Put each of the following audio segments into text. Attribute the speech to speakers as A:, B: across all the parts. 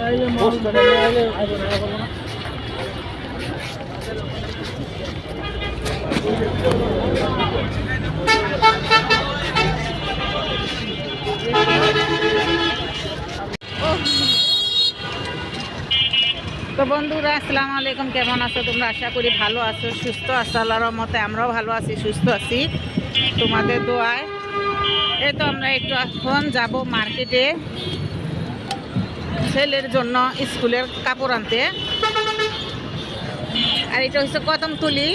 A: তো বন্ধুরা, আসসালামু আলাইকুম। কেমন আছো তোমরা? আশা করি ভালো আছো, সুস্থ আছো, আল্লাহর মতে আমরাও ভালো আছি, সুস্থ আছি। তোমাদের দোয়ায়। এই তো আমরা একটু এখন যাব মার্কেটে। ছেলের জন্য স্কুলের কাপড় আনতে। আর এটা হচ্ছে কদমতলি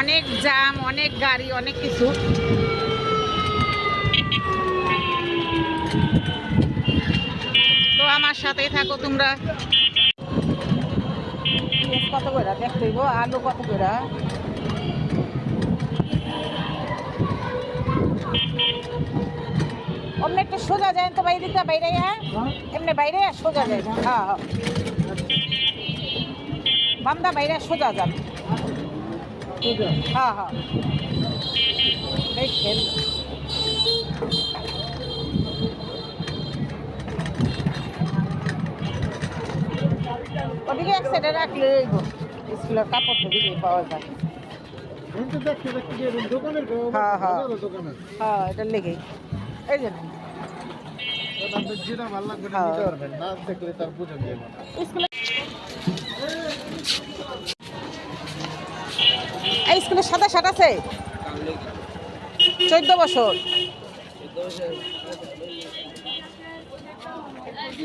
A: অনেক জাম, অনেক গাড়ি, অনেক কিছু। তো আমার সাথেই থাকো তোমরা। কত করে? দেখতে হইব। আলু কত করে? অমনি একটু সোজা যায় তো বাইরে দিতে বাইরে হ্যাঁ? এমনি বাইরে সোজা যায়। হ্যাঁ হ্যাঁ। বামদা বাইরে সোজা যান হ্যাঁ হ্যাঁ। দেখেন। ওদিকে এক সাইডে রাখলে স্কুলের কাপড় দিকে পাওয়া যায়। হ্যাঁ, হ্যাঁ। হ্যাঁ এটা লেগেই। এই যে। হ্যাঁ। এই স্কুলে সাদা শার্ট আছে? চোদ্দ বছর।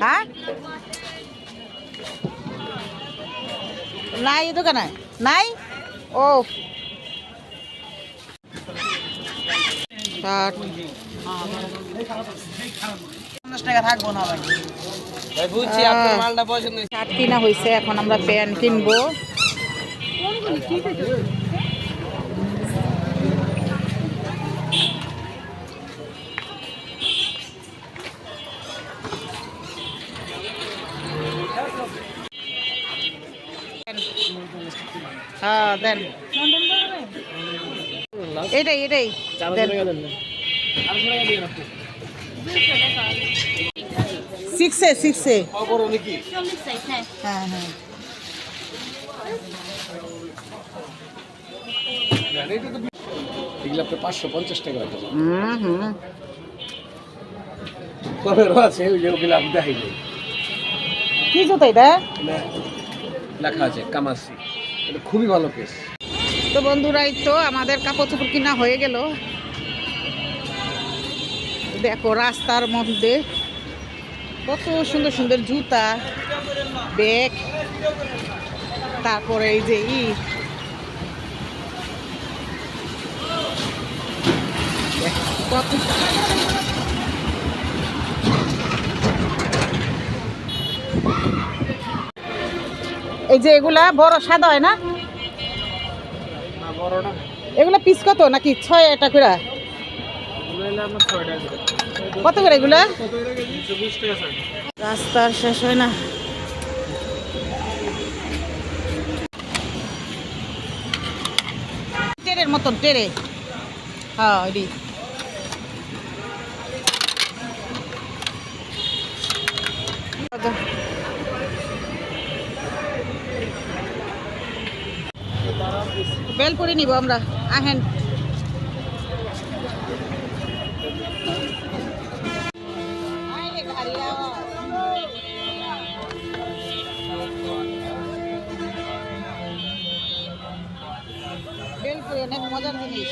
A: হ্যাঁ? নাই দোকানে? নাই? ও শার্ট
B: পঞ্চাশ টাকা থাকব না ভাই ভাই বুঝছি আপনার মালটা পছন্দ
A: শার্ট কিনা হয়েছে এখন আমরা প্যান্ট কিনবো। হ্যাঁ দেন। এটাই এটাই। সিক্সে সিক্সে
B: খবর নাকি
A: হ্যাঁ। হ্যাঁ
B: এগুলো আপনার পাঁচশো পঞ্চাশ টাকা
A: হুম হুম।
B: আছে ওই যে ওগুলো আমি দেখাই যাই
A: কি জুতো এটা?
B: লেখা আছে কামাসি। এটা খুবই ভালো কেস
A: তো বন্ধুরা এই তো আমাদের কাপড় চোপড় কিনা হয়ে গেল। দেখো রাস্তার মধ্যে কত সুন্দর সুন্দর জুতা, ব্যাগ, তারপরে এই যে ই। কত এই যে এগুলা বড় সাদা হয় না? এগুলা পিস কত নাকি? ছয় এটা করে? কত করে এগুলা? রাস্তার শেষ হয় না। টেরের মতন, টেরে। হ্যাঁ এডি বেল করে নিব আমরা আহেন আওয়াজ। বেলপুরি অনেক মজার জিনিস